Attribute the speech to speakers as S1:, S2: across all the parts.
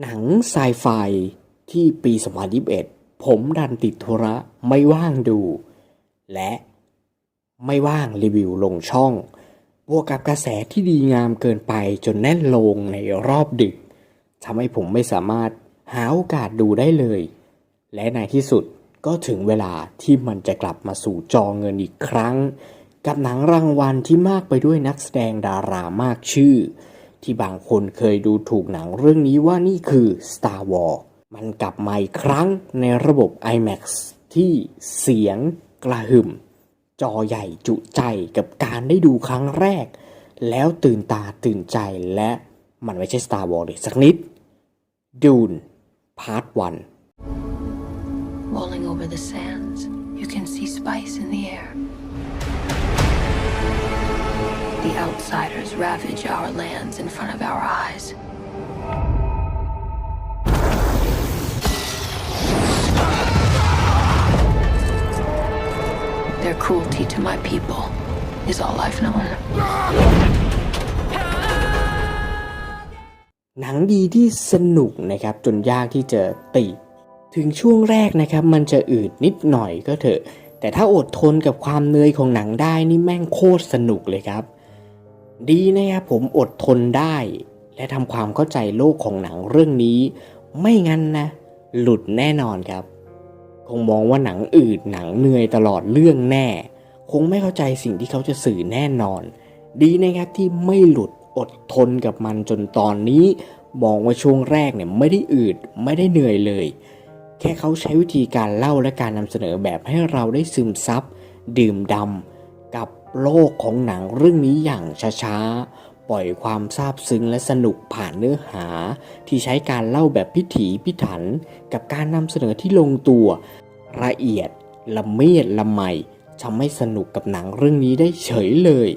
S1: หนังไซไฟที่ปี2021 ผมดันติดธุระไม่ว่างดู และไม่ว่างรีวิวลงช่อง บวกกับกระแสที่ดีงามเกินไปจนแน่นลงในรอบดึกทำให้ผมไม่สามารถหาโอกาสดูได้เลย และในที่สุดก็ถึงเวลาที่มันจะกลับมาสู่จอเงินอีกครั้ง กับหนังรางวัลที่มากไปด้วยนักแสดงดารามากชื่อ ที่บางคนเคยดูถูกหนังเรื่องนี้ว่านี่คือ Star Wars มันกลับมาอีกครั้งในระบบ IMAX ที่เสียงกระหึ่ม จอใหญ่จุใจกับการได้ดูครั้งแรก แล้วตื่นตาตื่นใจและมันไม่ใช่ Star Wars เลยสักนิด Dune Part 1
S2: Rolling over the sands, you can see spice in the air. The outsiders ravage our lands in front of our eyes. Their cruelty to my people is all I've known.
S1: หนังดีที่สนุกนะครับจนยากที่จะติถึงช่วงแรกนะครับ มันจะอืดนิดหน่อยก็เถอะ แต่ถ้าอดทนกับความเนยของหนังได้นี่แม่งโคตรสนุกเลยครับ ดีนะครับผมอดทนได้ และทำความเข้าใจโลกของหนังเรื่องนี้ ไม่งั้นนะ หลุดแน่นอนครับ คงมองว่าหนังอืดหนังเหนื่อยตลอดเรื่องแน่ คงไม่เข้าใจสิ่งที่เขาจะสื่อแน่นอน ดีนะครับที่ไม่หลุดอดทนกับมันจนตอนนี้ มองว่าช่วงแรกเนี่ยไม่ได้อืดไม่ได้เหนื่อยเลย แค่เขาใช้วิธีการเล่าและการนำเสนอแบบให้เราได้ซึมซับดื่มดำ โลกของหนังเรื่องนี้อย่างช้าๆ ปล่อยความซาบซึ้งและสนุกผ่านเนื้อหา ที่ใช้การเล่าแบบพิถีพิถัน กับการนำเสนอที่ลงตัว ละเอียด ละเมียดละไมทำให้สนุกกับหนังเรื่องนี้ได้เฉยเลย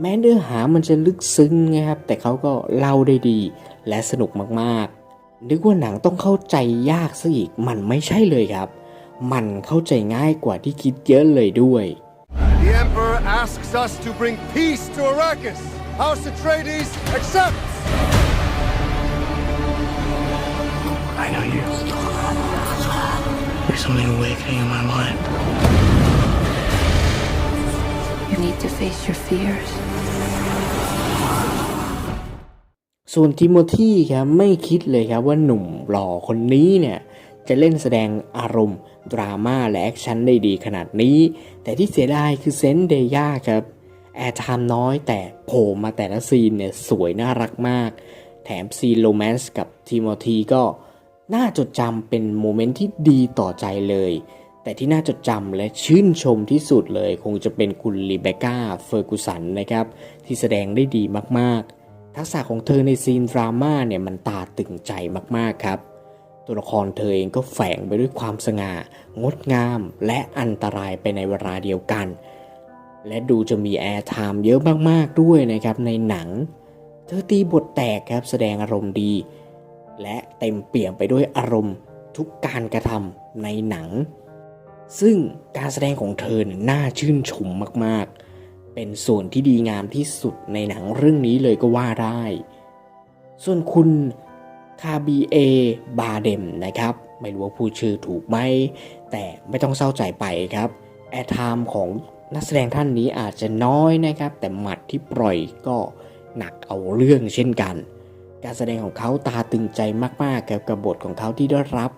S1: แม้เนื้อหามันจะลึกซึ้งนะครับ แต่เขาก็เล่าได้ดี และสนุกมากๆ นึกว่าหนังต้องเข้าใจยากซะอีก มันไม่ใช่เลยครับ มันเข้าใจง่ายกว่าที่คิดเยอะเลยด้วย
S3: asks us to bring peace to Arrakis. House Atreides accepts.
S4: I know you. There's something awakening in my mind.
S2: You need to face your fears.
S1: ส่วนทิโมธีครับไม่คิดเลยครับว่าหนุ่มหล่อคนนี้เนี่ยจะเล่นแสดงอารมณ์ ดราม่าและแอคชั่นได้ดีขนาดนี้ แต่ที่เสียดายคือเซนต์เดย่าครับ แอร์ไทม์น้อยแต่โผล่มาแต่ละซีนเนี่ยสวยน่ารักมาก แถมซีนโรแมนส์กับทิโมธีก็น่าจดจำเป็นโมเมนต์ที่ดีต่อใจเลย แต่ที่น่าจดจำและชื่นชมที่สุดเลย คงจะเป็นคุณลีเบก้าเฟอร์กุสันนะครับ ที่แสดงได้ดีมากๆ ทักษะของเธอในซีนดราม่าเนี่ยมันตาตึงใจมากๆครับ ตัวละครเธอเองก็แฝงไปด้วยความสง่า งดงาม และอันตรายไปในเวลาเดียวกัน และดูจะมีแอร์ไทม์เยอะมากๆด้วยนะครับในหนัง เธอตีบทแตกครับแสดงอารมณ์ดี และเต็มเปี่ยมไปด้วยอารมณ์ทุกการกระทำในหนัง ซึ่งการแสดงของเธอเนี่ยน่าชื่นชมมากๆ เป็นส่วนที่ดีงามที่สุดในหนังเรื่องนี้เลยก็ว่าได้ ส่วนคุณ คาบีเอบาเดมนะครับ ไม่รู้ว่าพูดชื่อถูกไหม แต่ไม่ต้องเศร้าใจไปครับ แอร์ไทม์ของนักแสดงท่านนี้อาจจะน้อยนะครับ แต่หมัดที่ปล่อยก็หนักเอาเรื่องเช่นกัน การแสดงของเขาตาตึงใจมากๆครับกับบทของเขาที่ได้รับ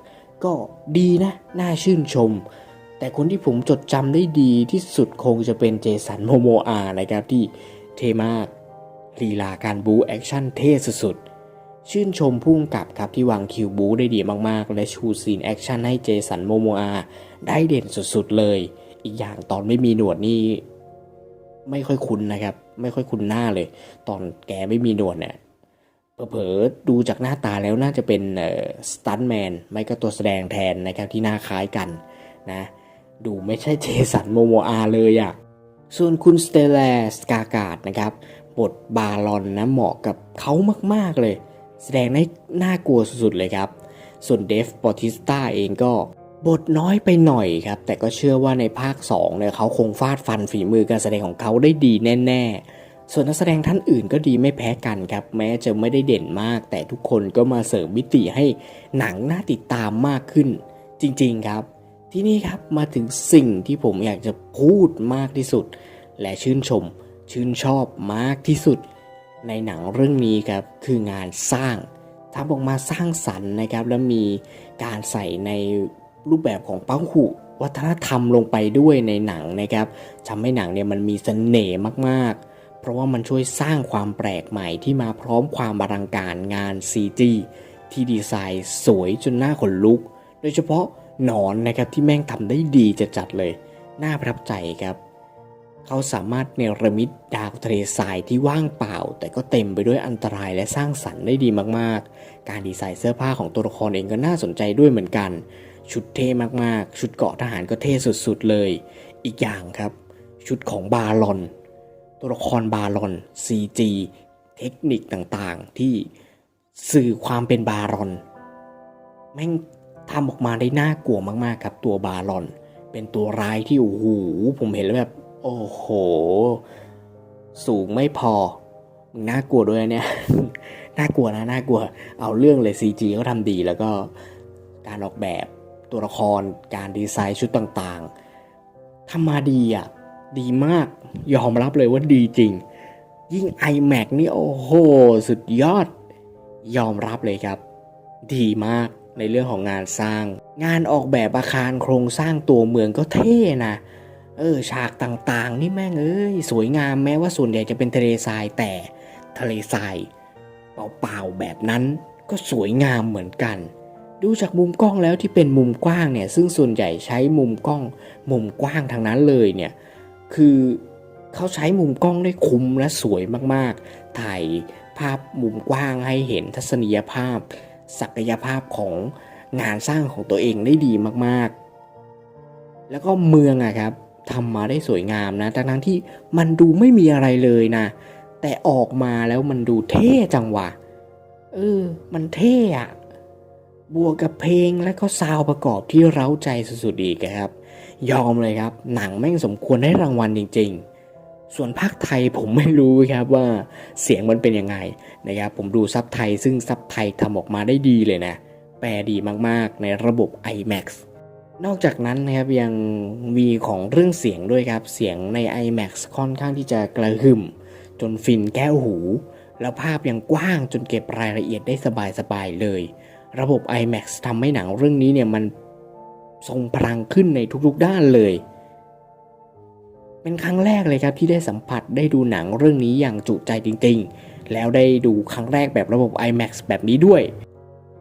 S1: ก็ดีนะ น่าชื่นชม แต่คนที่ผมจดจำได้ดีที่สุดคงจะเป็นเจสันโมโมอานะครับที่เท่มากลีลาการบูแอคชั่นเท่สุดๆ ชื่นชมพุ่งกับครับที่วางคิวบูได้ดีมากๆ และชูซีนแอคชั่นให้เจสันโมโมอาได้เด่นสุดๆเลย อีกอย่างตอนไม่มีหนวดนี่ไม่ค่อยคุ้นนะครับ ไม่ค่อยคุ้นหน้าเลย ตอนแกไม่มีหนวดเนี่ยเผลอๆดูจากหน้าตาแล้วน่าจะเป็นสตันแมนไม่ก็ตัวแสดงแทนนะครับที่หน้าคล้ายกันนะดูไม่ใช่เจสันโมโมอาเลยอะ่ะส่วนคุณสเตลสกากาดนะครับ บทบาลอนนะเหมาะกับเขามากๆเลย แสดงได้น่ากลัวสุดๆเลยครับ ส่วนเดฟปอติสตาเองก็บทน้อยไปหน่อยครับ แต่ก็เชื่อว่าในภาค2เนี่ยเขาคงฟาดฟันฝีมือการแสดงของเขาได้ดีแน่ ๆ ส่วนนักแสดงท่านอื่นก็ดีไม่แพ้กันครับ แม้จะไม่ได้เด่นมาก แต่ทุกคนก็มาเสริมมิติให้หนังน่าติดตามมากขึ้น จริงๆครับ ที่นี่ครับมาถึงสิ่งที่ผมอยากจะพูดมากที่สุด และชื่นชม ชื่นชอบมากที่สุด ในหนังเรื่องนี้ครับคืองานสร้างทำออกมาสร้างสรรค์นะครับ แล้วมีการใส่ในรูปแบบของป้าหูวัฒนธรรมลงไปด้วยในหนังนะครับทำให้หนังเนี่ยมันมีเสน่ห์มากๆ เพราะว่ามันช่วยสร้างความแปลกใหม่ที่มาพร้อมความอลังการงาน CG ที่ดีไซน์สวยจนหน้าขนลุก โดยเฉพาะหนอนนะครับที่แม่งทำได้ดีจะจัดเลย น่าประทับใจครับ เขาสามารถเนรมิตดาวทะเลทรายที่ว่างเปล่า แต่ก็เต็มไปด้วยอันตรายและสร้างสรรค์ได้ดีมากๆ การดีไซน์เสื้อผ้าของตัวละครเองก็น่าสนใจด้วยเหมือนกัน ชุดเท่มากๆ ชุดเกราะทหารก็เท่สุดๆเลย อีกอย่างครับ ชุดของบาลอน ตัวละครบาลอน CG เทคนิคต่างๆ ที่สื่อความเป็นบารอนแม่งทำออกมาได้น่ากลัวมากๆครับตัวบาลอน เป็นตัวร้ายที่โอ้โหผมเห็นแล้วแบบ โอ้โห สูงไม่พอมึงน่ากลัวด้วยเนี่ย น่ากลัวนะ น่ากลัว เอาเรื่องเลย CG เขาทำดีแล้วก็การออกแบบตัวละคร การดีไซน์ชุดต่างๆทำมาดีอะ ดีมาก ยอมรับเลยว่าดีจริง ยิ่ง iMac นี่โอ้โห สุดยอด ยอมรับเลยครับ ดีมากในเรื่องของงานสร้าง งานออกแบบอาคารโครงสร้างตัวเมืองก็เท่นะ เออฉากต่างๆ นี่แม่งเอ้ยสวยงามแม้ว่าส่วนใหญ่จะเป็นทะเลทรายแต่ทะเลทรายเปล่าๆแบบนั้นก็สวยงามเหมือนกัน ดูจากมุมกล้องแล้วที่เป็นมุมกว้างเนี่ยซึ่งส่วนใหญ่ใช้มุมกล้อง มุมกว้างทางนั้นเลยเนี่ยคือเขาใช้มุมกล้องได้คุ้มและสวยมากๆ ถ่ายภาพมุมกว้างให้เห็นทัศนียภาพ ศักยภาพของงานสร้างของตัวเองได้ดีมากๆ แล้วก็เมืองอะครับ ทำมาได้สวยงามนะทั้งทั้งๆที่มันดูไม่มีอะไรเลยนะ แต่ออกมาแล้วมันดูเท่จังวะเออ มันเท่อะบวกกับเพลงและก็ซาวประกอบที่เร้าใจสุดๆอีกครับ ยอมเลยครับ หนังแม่งสมควรได้รางวัลจริง ๆ ส่วนภาคไทยผมไม่รู้ครับว่าเสียงมันเป็นยังไงนะครับ ผมดูซับไทยซึ่งซับไทยทำออกมาได้ดีเลยนะ แปลดีมากๆในระบบ IMAX นอกจากนั้นนะครับยังมีของเรื่องเสียงด้วยครับ เสียงใน IMAX ค่อนข้างที่จะกระหึ่ม จนฟินแก้วหู แล้วภาพยังกว้างจนเก็บรายละเอียดได้สบายๆเลย ระบบ IMAX ทำให้หนังเรื่องนี้เนี่ยมันทรงพลังขึ้นในทุกๆด้านเลย เป็นครั้งแรกเลยครับที่ได้สัมผัสได้ดูหนังเรื่องนี้อย่างจุใจจริงๆ แล้วได้ดูครั้งแรกแบบระบบ IMAX แบบนี้ด้วย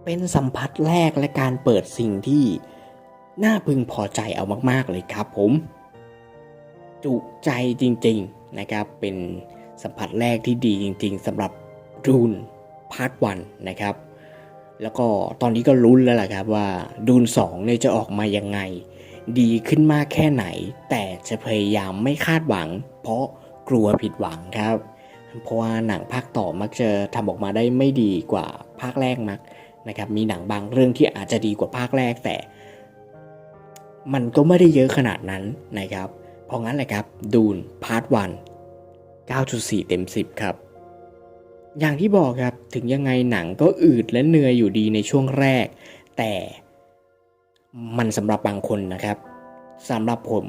S1: เป็นสัมผัสแรกและการเปิดสิ่งที่ น่าพึงพอใจเอามากๆเลยครับผม จุใจจริงๆนะครับ เป็นสัมผัสแรกที่ดีจริง ๆสำหรับดูนพาร์ทวันนะครับ แล้วก็ตอนนี้ก็ลุ้นแล้วล่ะครับว่าดูน2เนี่ยจะออกมายังไง ดีขึ้นมากแค่ไหน แต่จะพยายามไม่คาดหวัง เพราะกลัวผิดหวังครับ เพราะว่าหนังภาคต่อมักจะทำออกมาได้ไม่ดีกว่าภาคแรกนักนะครับ มีหนังบางเรื่องที่อาจจะดีกว่าภาคแรกแต่ มันก็ไม่ได้เยอะขนาดนั้นนะครับ เพราะงั้นแหละครับดูนพาร์ทวัน9.4 เต็ม 10 ครับ อย่างที่บอกครับถึงยังไงหนังก็อืดและเหนื่อยอยู่ดีในช่วงแรก แต่มันสำหรับบางคนนะครับสำหรับผม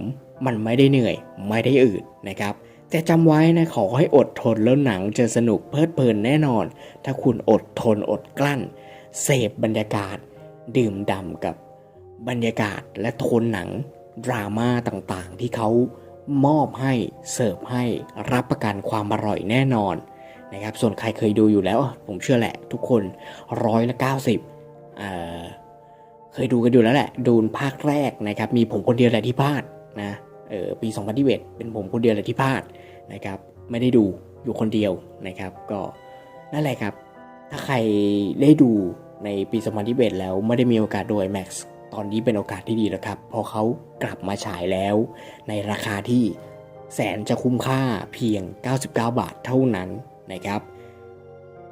S1: มันไม่ได้เหนื่อยไม่ได้อืดนะครับ แต่จำไว้นะขอให้อดทนแล้วหนังจะสนุกเพลิดเพลินแน่นอน ถ้าคุณอดทนอดกลั้น เสพบรรยากาศ ดื่มด่ำกับ บรรยากาศและโทนหนัง ดราม่าต่างๆ ที่เขามอบให้เสิร์ฟให้รับประกันความอร่อยแน่นอนนะครับส่วนใครเคยดูอยู่แล้ว ผมเชื่อแหละ ทุกคนร้อยละเก้าสิบเคยดูกันอยู่แล้วแหละ ดูภาคแรกนะครับ มีผมคนเดียวแหละที่พลาดนะเออปี 2021เป็นผมคนเดียวแหละที่พลาดนะครับ ไม่ได้ดูอยู่คนเดียวนะครับ ก็นั่นแหละครับ ถ้าใครได้ดูในปี 2021 แล้วไม่ได้มีโอกาสดู IMAX ตอนนี้เป็นโอกาสที่ดีแล้วครับพอเขากลับมาฉายแล้ว ในราคาที่แสนจะคุ้มค่าเพียง 99 บาทเท่านั้นนะครับ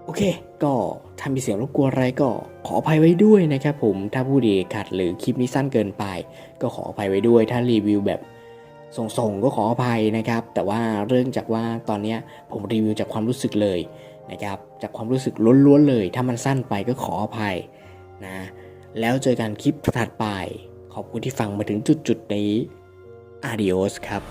S1: โอเค ก็ถ้ามีเสียงรบกวนอะไรก็ขออภัยไว้ด้วยนะครับผมถ้าพูดดีขัดหรือคลิปนี้สั้นเกินไป ก็ขออภัยไว้ด้วย ถ้ารีวิวแบบส่งๆก็ขออภัยนะครับ แต่ว่าเรื่องจากว่าตอนนี้ผมรีวิวจากความรู้สึกเลยนะครับจากความรู้สึกล้วนๆเลย ถ้ามันสั้นไปก็ขออภัยนะ แล้วเจอกันคลิปถัดไป ขอบคุณที่ฟังมาถึงจุดจุดนี้อาดิโอสครับ